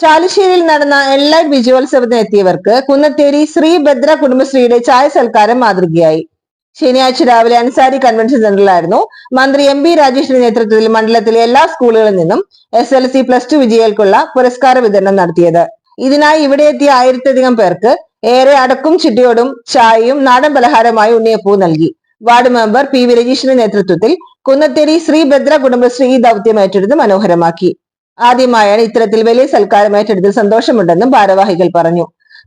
ചാലിശ്ശേരിയിൽ നടന്ന എൻലൈറ്റ് വിജയോത്സവത്തിന് എത്തിയവർക്ക് കുന്നത്തേരി ശ്രീ ഭദ്ര കുടുംബശ്രീയുടെ ചായ സൽക്കാരം മാതൃകയായി. ശനിയാഴ്ച രാവിലെ അൻസാരി കൺവെൻഷൻ സെന്ററിലായിരുന്നു മന്ത്രി എം ബി രാജേഷിന്റെ നേതൃത്വത്തിൽ മണ്ഡലത്തിലെ എല്ലാ സ്കൂളുകളിൽ നിന്നും S L C plus two വിജയികൾക്കുള്ള പുരസ്കാര വിതരണം നടത്തിയത്. ഇതിനായി ഇവിടെ എത്തിയ ആയിരത്തിലധികം പേർക്ക് ഏറെ അടക്കും ചിട്ടിയോടും ചായയും നാടൻ പലഹാരമായി ഉണ്ണിയപ്പൂ നൽകി. വാർഡ് മെമ്പർ പി വി രജീഷിന്റെ നേതൃത്വത്തിൽ കുന്നത്തേരി ശ്രീ ഭദ്ര കുടുംബശ്രീ ഈ ദൗത്യം ഏറ്റെടുത്ത് മനോഹരമാക്കി. ആദ്യമായാണ് ഇത്തരത്തിൽ വലിയ സൽക്കാരം ഏറ്റെടുത്തിൽ സന്തോഷമുണ്ടെന്നും ഭാരവാഹികൾ പറഞ്ഞു.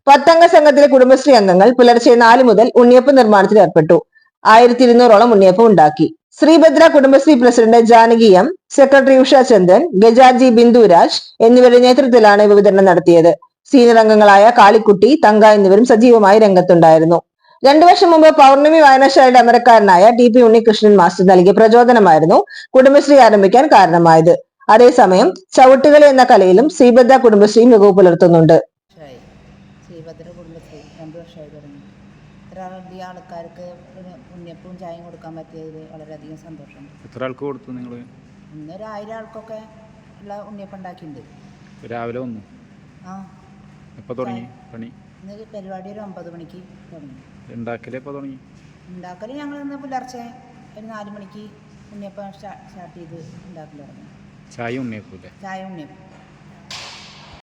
പത്തംഗ സംഘത്തിലെ കുടുംബശ്രീ അംഗങ്ങൾ പുലർച്ചെ നാല് മുതൽ ഉണ്ണിയപ്പ് നിർമ്മാണത്തിൽ ഏർപ്പെട്ടു. ആയിരത്തി ഇരുന്നൂറോളം ഉണ്ണിയപ്പം ഉണ്ടാക്കി. Sreebhadra Kudumbashree president Janaki M secretary Usha Chandran ഗജാർജി Binduraj എന്നിവരുടെ നേതൃത്വത്തിലാണ് ഇവ വിതരണം നടത്തിയത്. സീനിയർ അംഗങ്ങളായ കാളിക്കുട്ടി തങ്ക എന്നിവരും സജീവമായി രംഗത്തുണ്ടായിരുന്നു. രണ്ടു വർഷം മുമ്പ് പൗർണമി വായനശാലയുടെ അമരക്കാരനായ ടി പി ഉണ്ണികൃഷ്ണൻ മാസ്റ്റർ നൽകിയ പ്രചോദനമായിരുന്നു കുടുംബശ്രീ ആരംഭിക്കാൻ കാരണമായത്. അതേസമയം ചവിട്ടുകളി എന്ന കലയിലും ശ്രീഭദ്ര കുടുംബശ്രീ മികവ് പുലർത്തുന്നുണ്ട്. ശ്രീഭദ്ര കുടുംബശ്രീ രണ്ട് വർഷമായി തുടങ്ങി. ഇത്ര അധികം ആൾക്കാർക്ക് ഒരു ഉണ്ണിയപ്പവും ചായയും കൊടുക്കാൻ പറ്റിയതിൽ വളരെയധികം സന്തോഷമുണ്ട് എത്ര ആൾക്ക് കൊടുത്തു നിങ്ങൾ ആയിരം ആൾക്കൊക്കെ ഉള്ള ഉണ്ണിയപ്പം ഉണ്ടാക്കിയിട്ടുണ്ട്. രാവിലെ വന്നു. ആ. എപ്പോൾ തുടങ്ങി പണി? ഇന്ന് പരിപാടി ഒരു ഒമ്പത് മണിക്ക് തുടങ്ങി. ഉണ്ടാക്കൽ എപ്പോൾ തുടങ്ങി? ഉണ്ടാക്കൽ ഞങ്ങൾ ഇന്ന് പുലർച്ചെ ഒരു നാല് മണിക്ക് ഉണ്ണിയപ്പം സ്റ്റാർട്ട് ചെയ്ത് ഉണ്ടാക്കൽ തുടങ്ങി. ചായ ഉണ്ണിയപ്പോലെ ചായ ഉണ്ണിയപ്പം